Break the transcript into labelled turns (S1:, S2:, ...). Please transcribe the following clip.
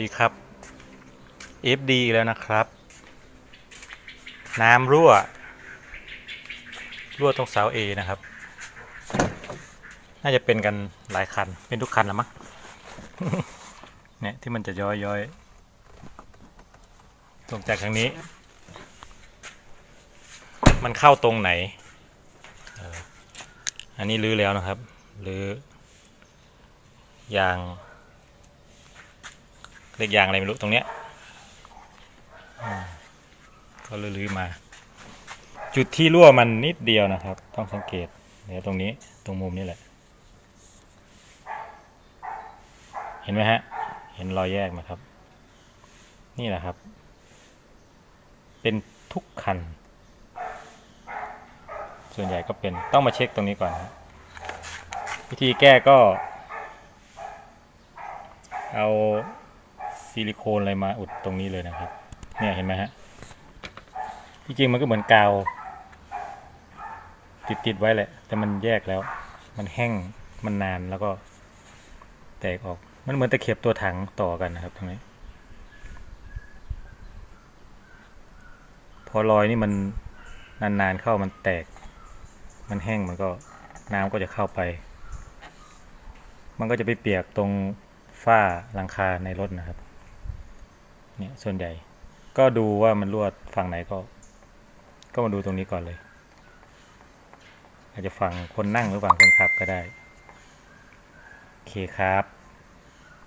S1: ดีครับ FD อีแล้วนะครับ น้ำรั่ว รั่วตรงเสา A นะครับ น่าจะเป็นกันหลายคัน เป็นทุกคันล้วมั้ง เนี่ย ที่มันจะย้อยย้อยตรงจากทางนี้ มันเข้าตรงไหน อันนี้รื้อแล้วนะครับ รื้อยาง เรียกยางอะไรไม่รู้ตรงเนี้ยก็ลื้อมา จุดที่รั่วมันนิดเดียวนะครับ ต้องสังเกตเดี๋ยวตรงนี้ตรงมุมนี้แหละ เห็นไหมฮะ เห็นรอยแยกไหมครับ นี่แหละครับ เป็นทุกคัน ส่วนใหญ่ก็เป็นต้องมาเช็คตรงนี้ก่อนวิธีแก้ก็ เอา ซิลิโคนอะไรมาอุดตรงนี้เลยนะครับ เนี่ยเห็นไหมฮะที่จริงมันก็เหมือนกาว ติดติดไว้แหละ แต่มันแยกแล้ว มันแห้งมันนานแล้วก็ แตกออกมันเหมือนตะเข็บตัวถังต่อกันนะครับตรงนี้ พอรอยนี่มันนานๆเข้ามันแตก มันแห้งมันก็น้ำก็จะเข้าไป มันก็จะไปเปียกตรงฝ้าหลังคาในรถนะครับ เนี่ยส่วนใหญ่ ก็ดูว่ามันรั่วฝั่งไหนก็ ก็มาดูตรงนี้ก่อนเลย อาจจะฝั่งคนนั่งหรือฝั่งคนขับก็ได้ โอเคครับ